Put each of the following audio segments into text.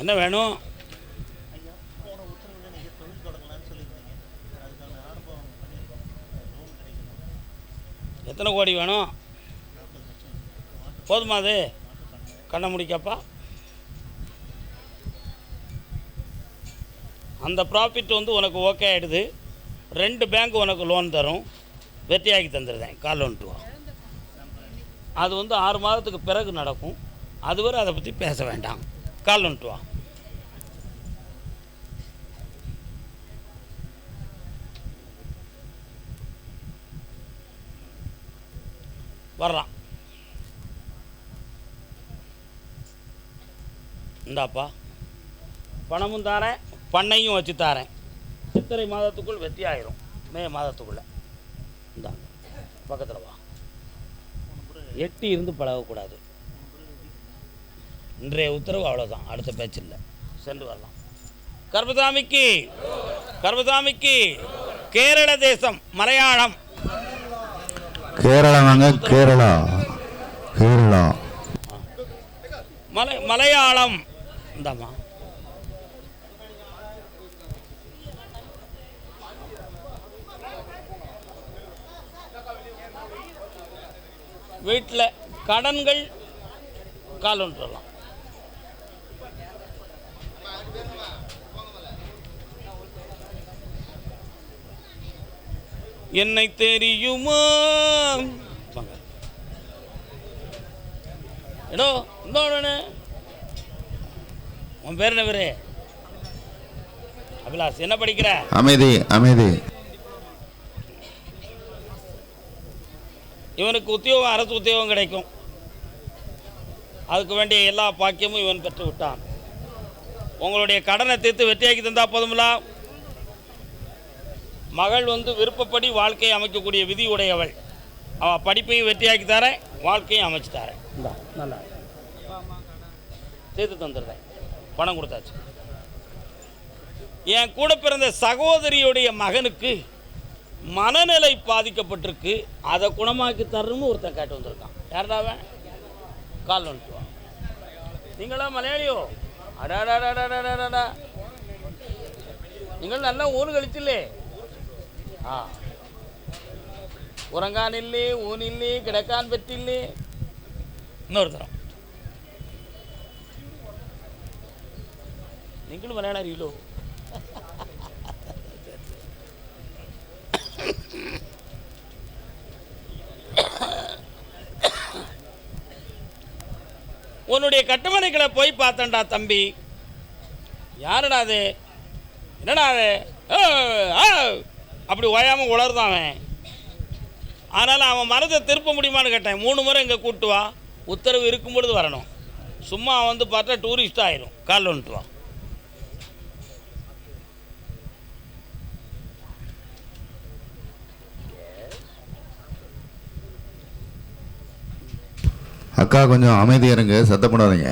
என்ன வேணும்? எத்தனை கோடி வேணும்? போதுமா அது? கண்ணை முடிக்கப்பா? அந்த ப்ராஃபிட் வந்து உனக்கு ஓகே ஆகிடுது ரெண்டு பேங்க் உனக்கு லோன் தரும். வெற்றியாக்கி தந்துடுறேன் கால் லோன்ட்டு டூ அது வந்து ஆறு மாதத்துக்கு பிறகு நடக்கும். அதுவரை அதை பற்றி பேச வேண்டாம். கால் லோன்ட்டு வா வர்றான் இந்தாப்பா பணமும் தாரேன் பண்ணையும் வச்சு தாரேன் சித்திரை மாதத்துக்குள் வெற்றி ஆயிரும் மே மாதத்துக்குள்ளே இந்தாங்க பக்கத்தில் வா எட்டி இருந்து பழகக்கூடாது இன்றைய உத்தரவு அவ்வளோதான் அடுத்த பேச்சு இல்லை. சென்று வரலாம். கர்பசாமிக்கு கர்பசாமிக்கு கேரள தேசம் மலையாளம். கேரளா வாங்க கேரளா கேரளா. மலை மலையாளம். இந்தாம்மா. வீட்டில் கடன்கள் கால் ஒன்று வரலாம் என்னை தெரியுமா? வாங்க. எடோ இந்த உடனே. உன் பேர் என்ன பேரு அபிலாஷ் என்ன படிக்கிற? அமைதி அமைதி. இவனுக்கு உத்தியோகம் அரசு உத்தியோகம் கிடைக்கும். அதுக்கு வேண்டிய எல்லா பாக்கியமும் இவன் பெற்று விட்டான் உங்களுடைய கடனை தீர்த்து வெற்றியாக்கி தந்தா போதுமில்ல மகள் வந்து விருப்பப்படி வாழ்க்கையை அமைக்கக்கூடிய விதி உடையவள் அவள் படிப்பையும் வெற்றியாக்கி தரேன் வாழ்க்கையும் அமைச்சு தரேன் இந்தா நல்லா தீர்த்து தந்துடுறேன் பணம் கொடுத்தாச்சு என் கூட பிறந்த சகோதரியுடைய மகனுக்கு மனநிலை பாதிக்கப்பட்டிருக்கு அதை குணமாக்கி தரணும்னு ஒருத்தன் கேட்டு வந்திருக்கான் யாரடாவன் கால் வந்துட்டுவான் நீங்களா மலையாளியோ அடாடாடாடாடாடா நீங்கள் நல்லா ஊர் கழிச்சில்லே ഉറങ്ങാനില്ലേ ഊനില്ലേ കിടക്കാൻ പറ്റില്ലേ എന്നോർത്തണം നിങ്ങൾ മലയാളം അറിയില്ലോ உன்னுடைய கட்டுமனைகளை போய் பார்த்தேன்டா தம்பி யாருடா அது என்னடா அது ஏ, ஆ, அப்படி ஓயாமல் உளருதான் அவன். அதனால் அவன் மனதை திருப்ப முடியுமான்னு கேட்டேன். மூணு முறை இங்கே கூட்டு வா. உத்தரவு இருக்கும் பொழுது வரணும். சும்மா வந்து பார்த்தா டூரிஸ்ட் ஆயிரும். கால் வந்துட்டு வா. அக்கா கொஞ்சம் அமைதியா இருங்க. சத்தம் போடாதீங்க.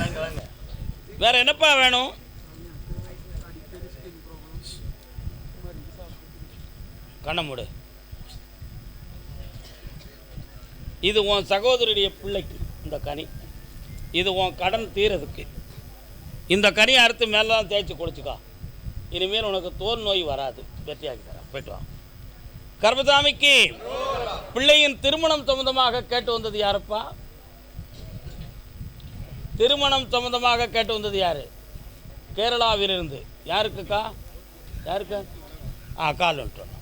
வேற என்னப்பா வேணும்? கண்ணமுடு. இது உன் சகோதரியுடைய பிள்ளைக்கு இந்த கனி. இது உன் கடன் தீரதுக்கு. இந்த கனி அறுத்து மேலே தான் தேய்ச்சி குடிச்சிக்கா இனிமேல் உனக்கு தோல் நோய் வராது. வெற்றியாகி தரேன். போயிட்டு வா. கர்பசாமிக்கு பிள்ளையின் திருமணம் சம்பந்தமாக கேட்டு வந்தது யாருப்பா? திருமணம் சம்பந்தமாக கேட்டு வந்தது யார்? கேரளாவிலிருந்து. யாருக்குக்கா? யாருக்கா? ஆ கால் வந்துட்டோம்.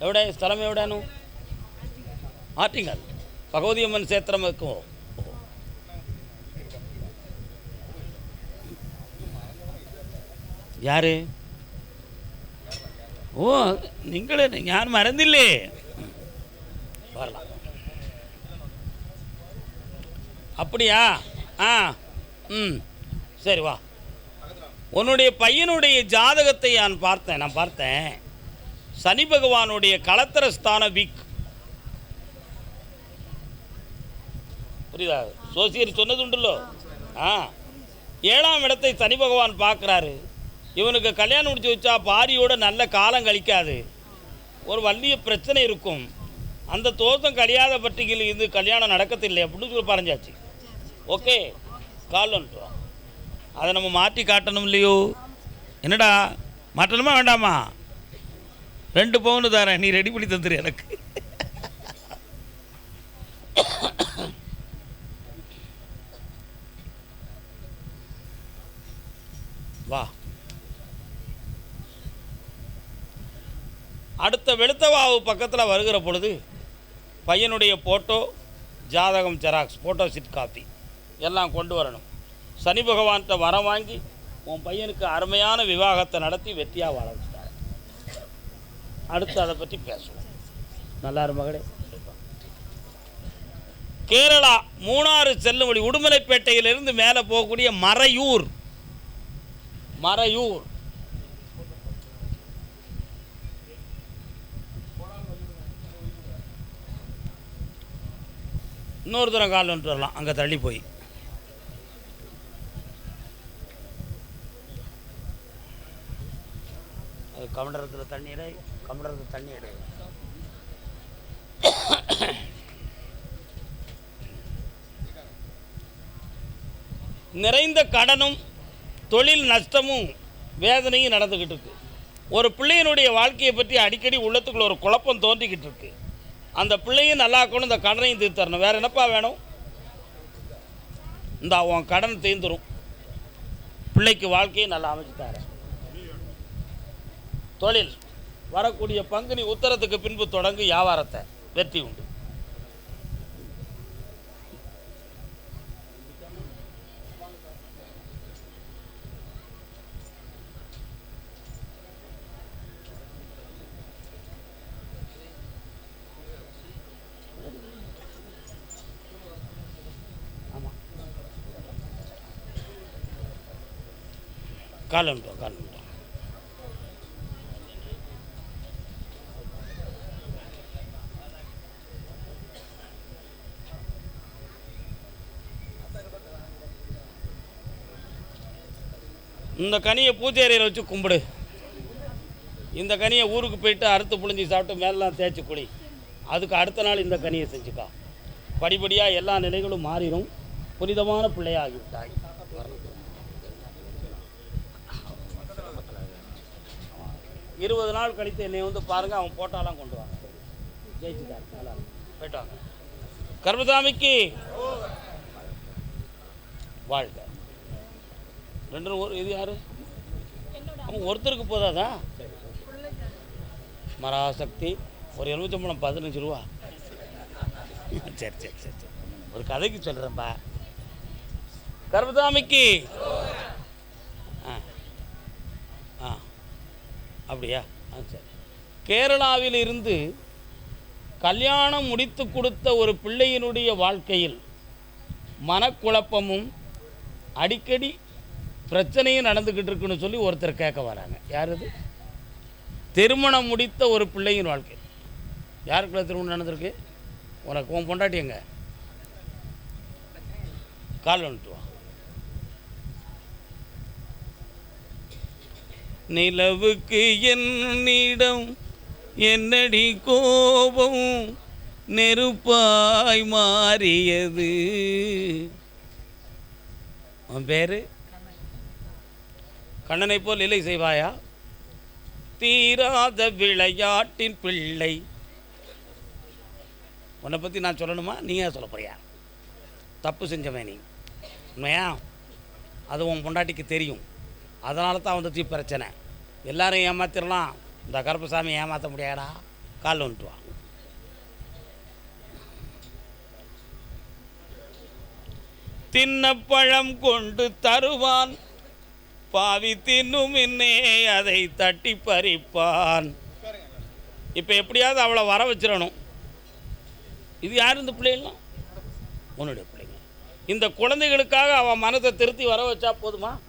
എവിടെ സ്ഥലം എവിടെയാണ് ആറ്റിങ്ങൽ ഭഗവതിയമ്മൻ ക്ഷേത്രം വെക്കുമോ யாரு ஓ നിങ്ങൾ ഞാൻ മറന്നില്ലേ வரலாம் அப்படியா ஆ ம் சரி வா உன்னுடைய பையனுடைய ஜாதகத்தை நான் பார்த்தேன் நான் பார்த்தேன் சனி பகவானுடைய களத்திர ஸ்தான வீக். புரியுதா? சோசியர் சொன்னது உண்டுல்லோ ஆ. ஏழாம் இடத்தை சனி பகவான் பார்க்குறாரு. இவனுக்கு கல்யாணம் முடிச்சு வச்சா பாரியோட நல்ல காலம் கழிக்காது. ஒரு வலிய பிரச்சனை இருக்கும். அந்த தோஷம் கழியாத பட்டிகையில் இது கல்யாணம் நடக்கத்தில்லை அப்படின்னு சொல்லி பறஞ்சாச்சு. ஓகே கால் வந்துட்டு அதை நம்ம மாற்றி காட்டணும் இல்லையோ? என்னடா? மாட்டணுமா வேண்டாமா? ரெண்டு பவுனு தரேன் நீ ரெடி பண்ணி தந்துரு எனக்கு. வா. அடுத்த வெளுத்தவாவு பக்கத்தில் வருகிற பொழுது பையனுடைய ஃபோட்டோ ஜாதகம் ஜெராக்ஸ் ஃபோட்டோ சிட் காப்பி எல்லாம் கொண்டு வரணும். சனி பகவான்கிட்ட வரம் வாங்கி உன் பையனுக்கு அருமையான விவாகத்தை நடத்தி வெற்றியாக வாழணும் அடுத்து அதை பற்றி பேசுவோம். நல்லா மகளே. கேரளா மூணாறு செல்லும் வழி உடுமலைப்பேட்டையிலிருந்து மேலே போகக்கூடிய மறையூர். மறையூர். இன்னொரு தூரம் கால் வந்துட்டு வரலாம். அங்கே தள்ளி போய். அது கமண்டரத்தில் தண்ணி எடு கமண்டரத்தில் தண்ணி எடு நிறைந்த கடனும் தொழில் நஷ்டமும் வேதனையும் நடந்துக்கிட்டு இருக்கு. ஒரு பிள்ளையினுடைய வாழ்க்கையை பற்றி அடிக்கடி உள்ளத்துக்குள்ள ஒரு குழப்பம் தோன்றிக்கிட்டு இருக்கு. அந்த பிள்ளையும் நல்லா இருக்கணும் இந்த கடனையும் தீர்த்தரணும் வேற என்னப்பா வேணும்? இந்த உன் கடன் தீர்ந்துடும் பிள்ளைக்கு வாழ்க்கையை நல்லா அமைச்சு தரேன். தொழில். வரக்கூடிய பங்குனி உத்தரத்துக்கு பின்பு தொடங்கு வியாபாரத்தை. வெற்றி உண்டு. ஆமாம் கால் வந்துட்டோம் கால் வந்துட்டோம் இந்த கனியை பூஜை வச்சு கும்பிடு. இந்த கனியை ஊருக்கு போயிட்டு அறுத்து புழிஞ்சி சாப்பிட்டு மேலாம் தேய்ச்சி குடி. அதுக்கு அடுத்த நாள் இந்த கனியை செஞ்சுக்கா. படிப்படியாக எல்லா நிலைகளும் மாறிடும். புனிதமான பிள்ளையாகிவிட்டாய் இருபது நாள் கழித்து என்னை வந்து பாருங்க அவன் போட்டாலாம் கொண்டு வாங்க ஜெயிச்சுட்டார். நல்லா போயிட்டு வாங்க. கர்மசாமிக்கு வாழ்க. ரெண்டு ஒரு இது யார்? அவங்க ஒருத்தருக்கு போதாதா? மராசக்தி ஒரு எலுமிச்சம்பழம் பதினஞ்சு ரூபா. சரி சரி சரி சரி. ஒரு கதைக்கு சொல்கிறேன்ப்பா கர்பதாமிக்கு ஆ ஆ. அப்படியா? ஆ சரி. கேரளாவில் இருந்து கல்யாணம் முடித்து கொடுத்த ஒரு பிள்ளையினுடைய வாழ்க்கையில் மனக்குழப்பமும் அடிக்கடி பிரச்சனையும் நடந்துக்கிட்டு இருக்குன்னு சொல்லி ஒருத்தர் கேட்க வராங்க. யார் இது திருமணம் முடித்த ஒரு பிள்ளையின் வாழ்க்கை. யாருக்குள்ள திருமணம் நடந்திருக்கு? உனக்கு உன் பொண்டாட்டி எங்க? கால் வந்துட்டு வா. நிலவுக்கு என்னிடம் என்னடி கோபம்? நெருப்பாய் மாறியது. உன் பேரு? கண்ணனை போல் இல்லை செய்வாயா? தீராத விளையாட்டின் பிள்ளை. உன்னை பற்றி நான் சொல்லணுமா? நீயே சொல்ல போறியா? தப்பு செஞ்சவன் நீ. உண்மையா? அது உன் பொண்டாட்டிக்கு தெரியும். அதனால தான் வந்துச்சு பிரச்சனை. எல்லாரும் ஏமாத்திடலாம் இந்த கருப்பசாமி ஏமாற்ற முடியாடா கால் வந்துட்டு வா. தின்னப்பழம் கொண்டு தருவான். பாவி தின்னும் இன்னே அதை தட்டி பறிப்பான். இப்போ எப்படியாவது அவளை வர வச்சிடணும். இது யார் இந்த பிள்ளைங்களாம்? உன்னுடைய பிள்ளைங்க. இந்த குழந்தைகளுக்காக அவன் மனதை திருத்தி வர வச்சா போதுமா?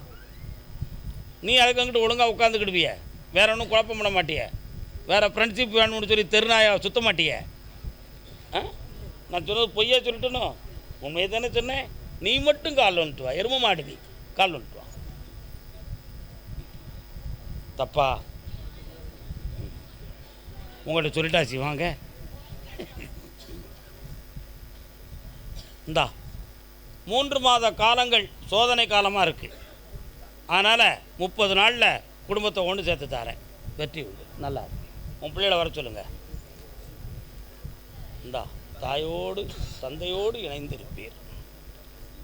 நீ அதுக்கு அங்கிட்டு ஒழுங்காக உட்காந்துக்கிடுவிய வேற ஒன்றும் குழப்பம் பண்ண மாட்டிய. வேற ஃப்ரெண்ட்ஷிப் வேணும்னு சொல்லி தெருநாயா சுத்த மாட்டிய. ஆ? நான் சொன்னது பொய்யா சொல்லிட்டணும் உண்மையை தானே சொன்னேன். நீ மட்டும் கால் வந்துட்டு வா. எரும மாடு கால் வந்துட்டு வா. தப்பா? உங்கள்கிட்ட சொல்லிட்டாச்சு வாங்க. இந்தா மூன்று மாத காலங்கள் சோதனை காலமாக இருக்குது அதனால் முப்பது நாளில் குடும்பத்தை ஒன்று சேர்த்து தரேன். வெற்றி உண்டு. நல்லா உன் பிள்ளைகளை வர சொல்லுங்கள் இந்தா தாயோடு தந்தையோடு இணைந்திருப்பீர்.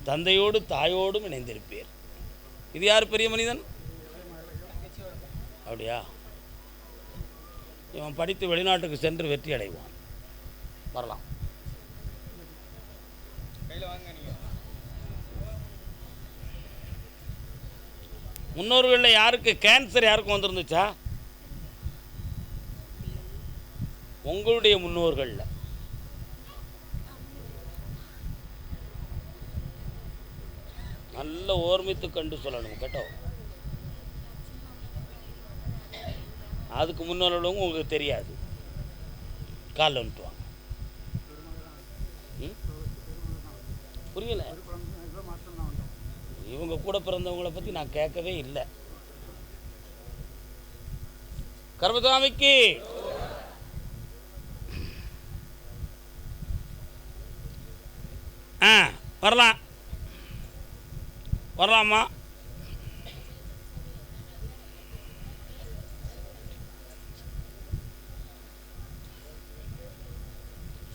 தந்தையோடு தாயோடும் இணைந்திருப்பீர். இது யார் பெரிய மனிதன்? அப்படியா? இவன் படித்து வெளிநாட்டுக்கு சென்று வெற்றி அடைவான். வரலாம். முன்னோர்களில் யாருக்கு கேன்சர் யாருக்கும் வந்திருந்துச்சா? உங்களுடைய முன்னோர்களில். நல்ல ஓர்மித்து கண்டு சொல்லணும் கேட்டோ அதுக்கு முன்னால் உள்ளவங்க உங்களுக்கு தெரியாது. காலில் வந்துட்டுவாங்க. ம்? புரியல? இவங்க கூட பிறந்தவங்களை பற்றி நான் கேட்கவே இல்லை. கர்மசாமிக்கு ஆ வரலாம். வரலாமா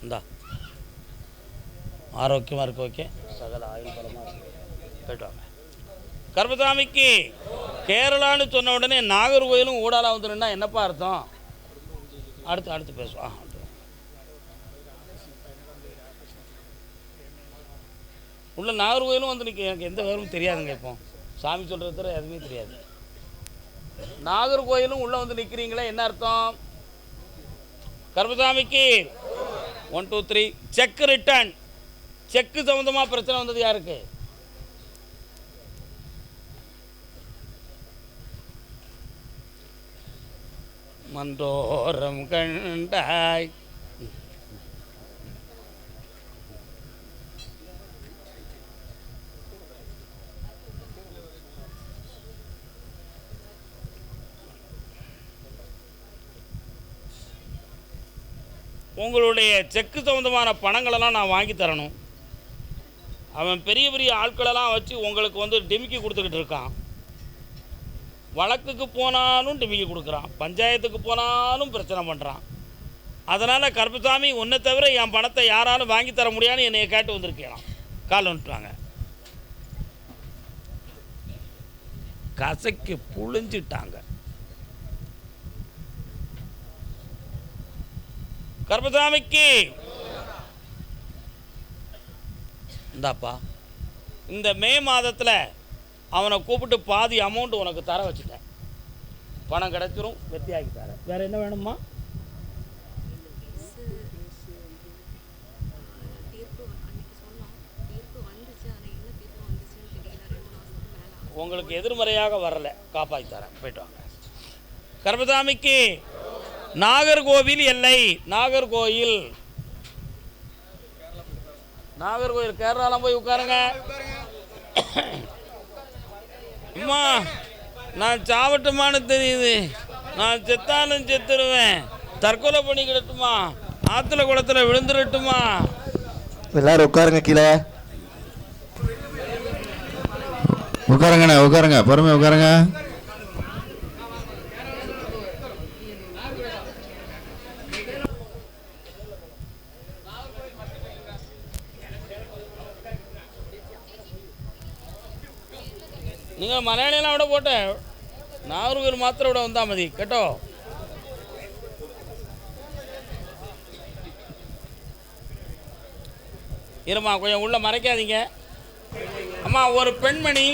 இந்தா ஆரோக்கியமாக இருக்க ஓகே சகல ஆயுள் பலமாக போயிட்டு வாங்க. கர்மசாமிக்கு கேரளான்னு சொன்ன உடனே நாகர்கோயிலும் ஊடால வந்துருன்னா என்னப்பா அர்த்தம்? அடுத்து அடுத்து பேசுவோம். உள்ள நாகர்கோயிலும் வந்து நிற்க எனக்கு எந்த விவரமும் தெரியாதுங்க இப்போ. சாமி சொல்கிறது தவிர எதுவுமே தெரியாது. நாகர்கோயிலும் உள்ளே வந்து நிற்கிறீங்களே என்ன அர்த்தம்? கர்மசாமிக்கு one two three check return check சம்மந்தமாக பிரச்சனை வந்தது யாருக்கு? மந்தோரம் கண்டாய். உங்களுடைய செக்கு சம்மந்தமான பணங்களெல்லாம் நான் வாங்கி தரணும். அவன் பெரிய பெரிய ஆட்களெல்லாம் வச்சு உங்களுக்கு வந்து டிமிக்கி கொடுத்துக்கிட்டு இருக்கான். வழக்குக்கு போனாலும் டிமிக்கி கொடுக்குறான். பஞ்சாயத்துக்கு போனாலும் பிரச்சனை பண்ணுறான் அதனால் கருப்புசாமி உன்னை தவிர என் பணத்தை யாராலும் வாங்கி தர முடியாதுன்னு என்னை கேட்டு வந்திருக்கலாம் கால் வந்துட்டாங்க. கசைக்கு புழிஞ்சிட்டாங்க. கருப்புசாமிக்கு இந்தாப்பா இந்த மே மாதத்தில் அவனை கூப்பிட்டு பாதி அமௌண்ட் உனக்கு தர வச்சுட்டேன். பணம் கிடச்சிரும் வெற்றியாக்கி தரேன். வேறு என்ன வேணுமா உங்களுக்கு எதிர்மறையாக வரல காப்பாற்றி தரேன். போயிட்டு வாங்க. கர்மசாமிக்கு நாகர்கோவில் எல்லை. நாகர்கோயில் நாகர்கோயில் கேரளாலாம் போய் உட்காருங்க. அம்மா நான் சாவட்டுமான்னு தெரியுது. நான் செத்தாலும் செத்துருவேன். தற்கொலை பண்ணிக்கிடட்டுமா ஆற்றுல குளத்துல விழுந்துடட்டுமா? எல்லாரும் உட்காருங்க கீழே. உட்காருங்கண்ணே உட்காருங்க. பொறுமையாக உட்காருங்க. നിങ്ങൾ മലയാളികളെ അവിടെ പോട്ടെ നാഗർകോവിൽ മാത്രം ഇവിടെ വന്നാൽ മതി കേട്ടോ இருமா கொஞ்சம் உள்ள மறைக்காதீங்க அம்மா ஒரு பெண்மணி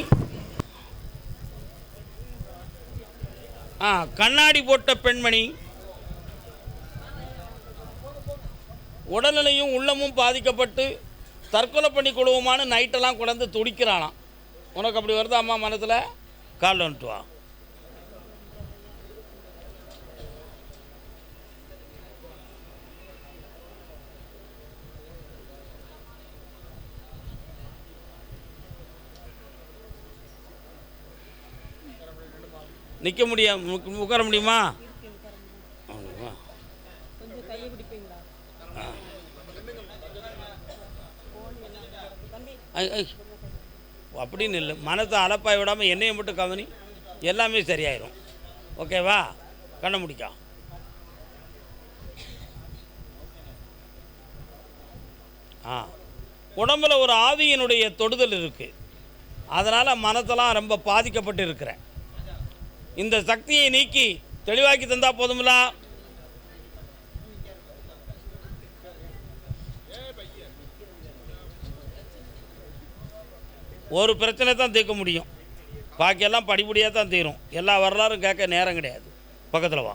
ஆ கண்ணாடி போட்ட பெண்மணி உடல்நிலையும் உள்ளமும் பாதிக்கப்பட்டு தற்கொலை பண்ணி கொள்வோமான்னு நைட்டெல்லாம் குழந்து துடிக்கிறானாம் உனக்கு அப்படி வருதா அம்மா மனசில்? கால் வந்துட்டு வா. நிற்க முடியும் உட்கார முடியுமா? ஐ. அப்படின்னு இல்லை. மனத்தை அலப்பாய் விடாமல் என்னையும் மட்டும் கவனி எல்லாமே சரியாயிரும். ஓகேவா? கண்ணை முடிக்கா. ஆ. உடம்புல ஒரு ஆவியினுடைய தொடுதல் இருக்குது அதனால் மனத்தெல்லாம் ரொம்ப பாதிக்கப்பட்டு இருக்கிறேன். இந்த சக்தியை நீக்கி தெளிவாக்கி தந்தால் போதுங்களா ஒரு பிரச்சனை தான் தீர்க்க முடியும். பாக்கியெல்லாம் படிப்படியாக தான் தீரும். எல்லா வரலாறும் கேட்க நேரம் கிடையாது. பக்கத்தில் வா.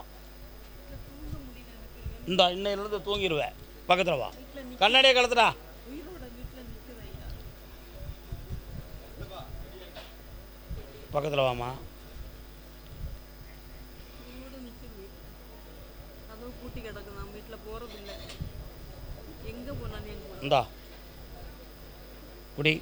இந்த இன்னையிலேருந்து தூங்கிடுவேன் பக்கத்தில் வா. கண்ணாடியே கலத்துடா. பக்கத்தில் வாமா இந்தா. குடி வீட்டில் கதவு பூட்டி கிடக்கு நான் வீட்டில் போகிறது இல்லை எங்கே போனாலும் எங்கே போனாலும் இந்தா குடி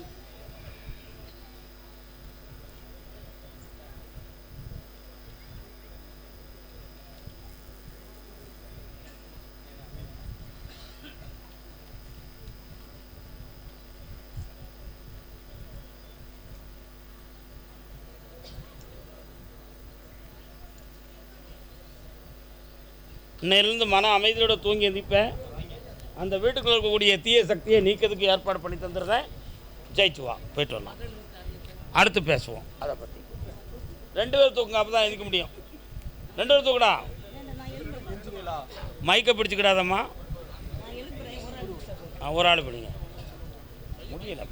இன்னையிலேருந்து மன அமைதியோட தூங்கி எந்திப்பேன். அந்த வீட்டுக்குள்ள இருக்கக்கூடிய தீய சக்தியை நீக்கிறதுக்கு ஏற்பாடு பண்ணி தந்துடுறேன் ஜெயிச்சு வா போயிட்டு வரலாம். அடுத்து பேசுவோம். அதை பற்றி ரெண்டு பேர் தூக்குங்க அப்போ தான் எதிக்க முடியும். ரெண்டு பேர் தூக்குடா மைக்கை பிடிச்சிக்கிடாதம்மா. ஒரு ஆள் பிடிங்க. முடியல.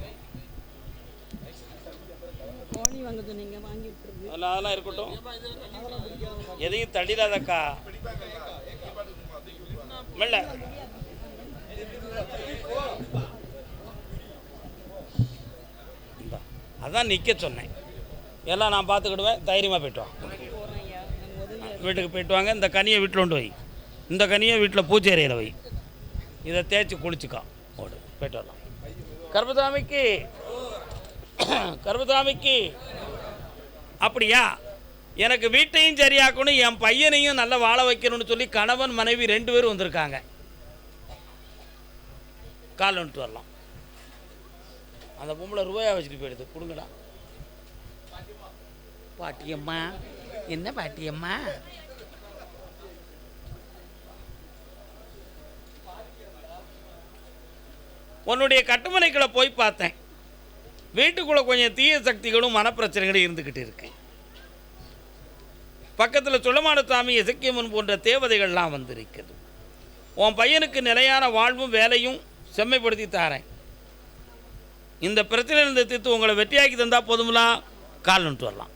அதெல்லாம் இருக்கட்டும். எதையும் தள்ளிடாதக்கா. மெல்ல. அதான் நிற்க சொன்னேன். எல்லாம் நான் பார்த்துக்கிடுவேன் தைரியமாக போயிட்டு வா. வீட்டுக்கு போயிட்டு வாங்க இந்த கனியை வீட்டில் கொண்டு வை இந்த கனியை வீட்டில் பூச்சேரியில் வை. இதை தேய்ச்சி குளிச்சுக்கா. ஓடு போயிட்டு வரலாம். கர்பதாமிக்கு கர்பதாமிக்கு அப்படியா? எனக்கு வீட்டையும் சரியாக்கணும் என் பையனையும் நல்லா வாழ வைக்கணும்னு சொல்லி கணவன் மனைவி ரெண்டு பேரும் வந்திருக்காங்க. கால் வந்துட்டு வரலாம். அந்த பொம்பளை ரூபாயா வச்சுட்டு போயிடுது. கொடுங்கடா. பாட்டியம்மா என்ன பாட்டியம்மா? உன்னுடைய கட்டுமனைக்குள்ள போய் பார்த்தேன். வீட்டுக்குள்ள கொஞ்சம் தீய சக்திகளும் மனப்பிரச்சனைகளும் இருந்துக்கிட்டு இருக்கு. பக்கத்தில் சுள்ளமானசாமி இசக்கியம்மன் போன்ற தேவதைகள்லாம் வந்திருக்கிறது உன் பையனுக்கு நிலையான வாழ்வும் வேலையும் செம்மைப்படுத்தி தாரேன். இந்த பிரச்சனையிலிருந்து தீர்த்து உங்களை வெற்றியாக்கி தந்தால் போதுமெல்லாம் கால் நின்று வரலாம்.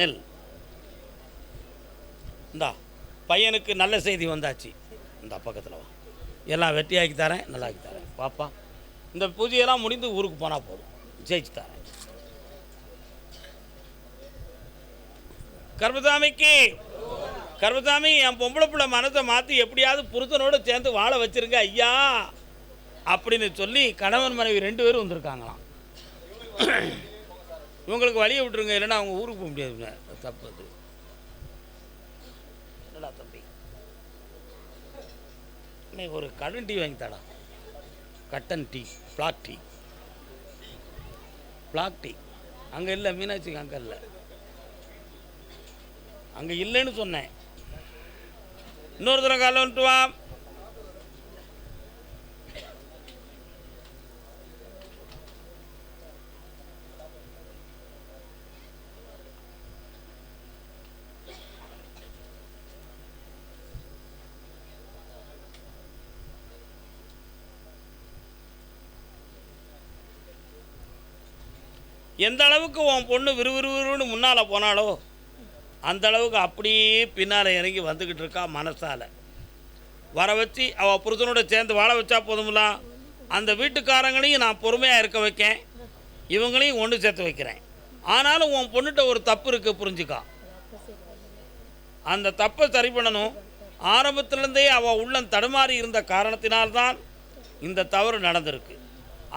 நெல். இந்தா பையனுக்கு நல்ல செய்தி வந்தாச்சு. இந்த பக்கத்தில் வா. எல்லாம் வெட்டியாக்கி தரேன் நல்லாக்கி தரேன். பாப்பா இந்த பூஜையெல்லாம் முடிந்து ஊருக்கு போனால் போதும். ஜெயிச்சு தரேன். கர்மசாமிக்கு கர்மசாமி என் பொம்பளை பிள்ளை மனசை மாற்றி எப்படியாவது புருஷனோடு சேர்ந்து வாழ வச்சுருங்க ஐயா அப்படின்னு சொல்லி கணவன் மனைவி ரெண்டு பேரும் வந்திருக்காங்களாம். இவங்களுக்கு வழியை விட்டுருங்க இல்லைன்னா அவங்க ஊருக்கு போக முடியாதுங்க. தப்பு அது என்னடா தம்பி உடனே ஒரு கடன் டீ வாங்கி தடா கட்டன் tea black tea. Black tea. அங்கே இல்லை மீனாட்சிக்கு அங்கே இல்லை. அங்கே இல்லைன்னு சொன்னேன். இன்னொரு தடவை காலை வந்துட்டு வா. எந்த அளவுக்கு உன் பொண்ணு விறுவிறுவிறுன்னு முன்னால் போனாலோ அந்த அளவுக்கு அப்படியே பின்னால் இறங்கி வந்துக்கிட்டு இருக்கா மனசால். வர வச்சு அவள் புருஷனோட சேர்ந்து வாழ வச்சா போதுங்களா அந்த வீட்டுக்காரங்களையும் நான் பொறுமையாக இருக்க வைக்கேன். இவங்களையும் ஒன்று சேர்த்து வைக்கிறேன். ஆனாலும் உன் பொண்ணுகிட்ட ஒரு தப்பு இருக்குது புரிஞ்சுக்கா. அந்த தப்பை சரி பண்ணணும். ஆரம்பத்துலேருந்தே அவள் உள்ளம் தடுமாறி இருந்த காரணத்தினால்தான் இந்த தவறு நடந்திருக்கு.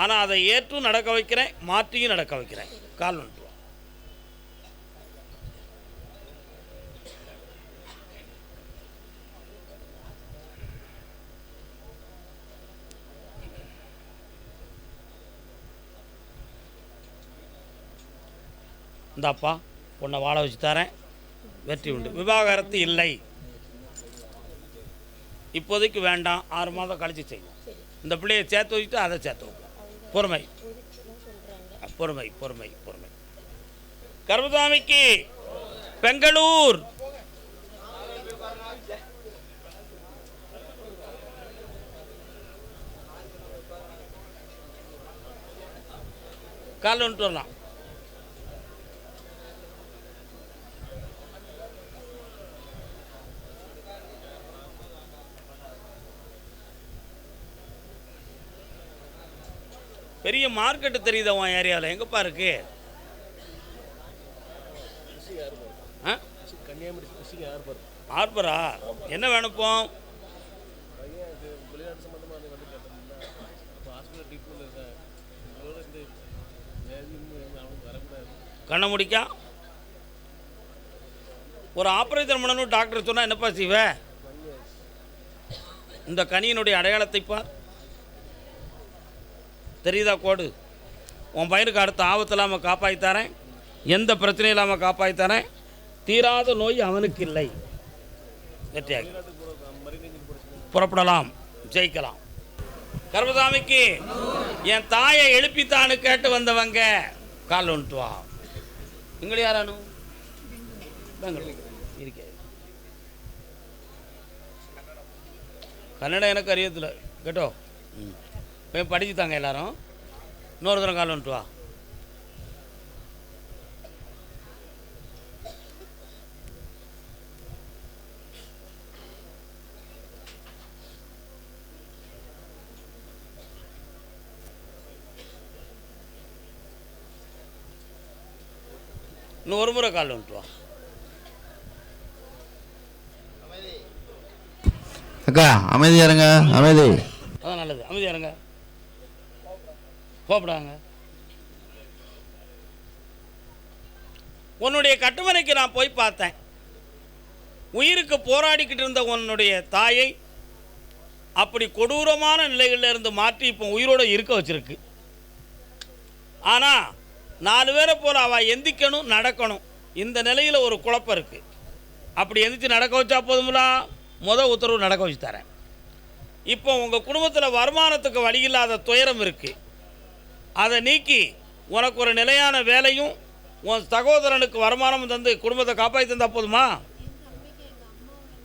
ஆனால் அதை ஏற்றும் நடக்க வைக்கிறேன் மாற்றியும் நடக்க வைக்கிறேன். கால் வந்துட்டு இந்தாப்பா பொண்ணை வாழ வச்சு தரேன். வெற்றி உண்டு. விவாகரத்து இல்லை. இப்போதைக்கு வேண்டாம். ஆறு மாதம் கழித்து செய்வோம். இந்த பிள்ளையை சேர்த்து வச்சுட்டு அதை சேர்த்து வைப்போம். பொறுமை. பொறுமை பொறுமை பொறுமை. கருமசாமிக்கு பெங்களூர். காலைல வந்துட்டு வரலாம். பெரிய மார்க்கெட்டு தெரியுது உன் ஏரியாவில் எங்கேப்பா இருக்கு? ஹார்பரா என்ன வேணுப்போ கண்ணை முடிக்கா. ஒரு ஆப்ரேஷன் பண்ணணும் டாக்டர் சொன்னால் என்னப்பா செய்வ? இந்த கனியினுடைய அடையாளத்தை பார். தெரியுதா கோடு? உன் பையனுக்கு அடுத்த ஆபத்து இல்லாமல் காப்பாற்றித்தரேன் எந்த பிரச்சனையும் இல்லாமல் காப்பாற்றித்தரேன் தீராத நோய் அவனுக்கு இல்லை. வெற்றியாக. புறப்படலாம். ஜெயிக்கலாம். கர்மசாமிக்கு என் தாயை எழுப்பித்தான்னு கேட்டு வந்தவங்க கால் ஒன்று வா. எங்களை யாரானு பெங்களூர். கன்னடம் எனக்கு அறியத்தில் கேட்டோ? போய் படிச்சுத்தாங்க எல்லாரும். இன்னொரு தரம் கால் வந்துட்டு வா. இன்னும் ஒரு முறை கால் வந்துட்டு வா. அக்கா அமைதியா இருங்க அமைதி. அதான் நல்லது. அமைதியா இருங்க. கோப்படாங்க. உன்னுடைய கட்டுமனைக்கு நான் போய் பார்த்தேன். உயிருக்கு போராடிக்கிட்டு இருந்த உன்னுடைய தாயை அப்படி கொடூரமான நிலைகளில் இருந்து மாற்றி இப்போ உயிரோடு இருக்க வச்சிருக்கு. ஆனால் நாலு பேரை போல் அவள் எந்திக்கணும் நடக்கணும். இந்த நிலையில் ஒரு குழப்பம் இருக்குது அப்படி எந்திரிச்சு நடக்க வச்சா போதுங்களா முத உத்தரவு நடக்க வச்சு தரேன். இப்போ உங்கள் குடும்பத்தில் வருமானத்துக்கு வழி இல்லாத துயரம் இருக்குது அதை நீக்கி உனக்கு ஒரு நிலையான வேலையும் உன் சகோதரனுக்கு வருமானமும் தந்து குடும்பத்தை காப்பாற்றி தந்தால் போதுமா?